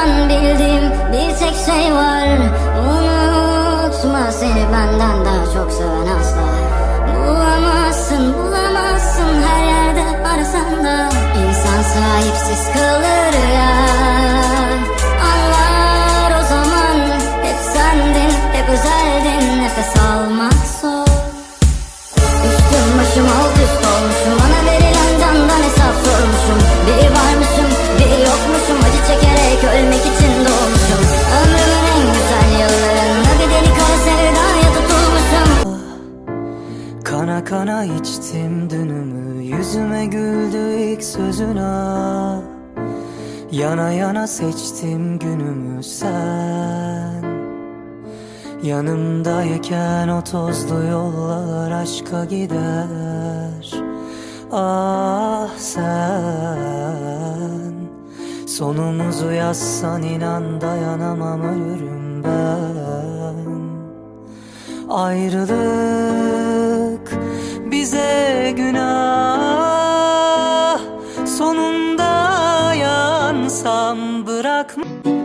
Sonradan bildim. Bir tek şey var. Unutma seni benden daha çok seven asla. Bulamazsın bulamazsın. Her yerde arasan da İnsan sahipsiz kalır ya. Kana içtim dünümü Yüzüme güldü ilk sözüne. Yana yana seçtim günümü sen. Yanımdayken o tozlu yollar aşka gider. Ah sen Sonumuzu yazsan inan dayanamam ölürüm ben. Ayrılık sonunda yansam bırakma.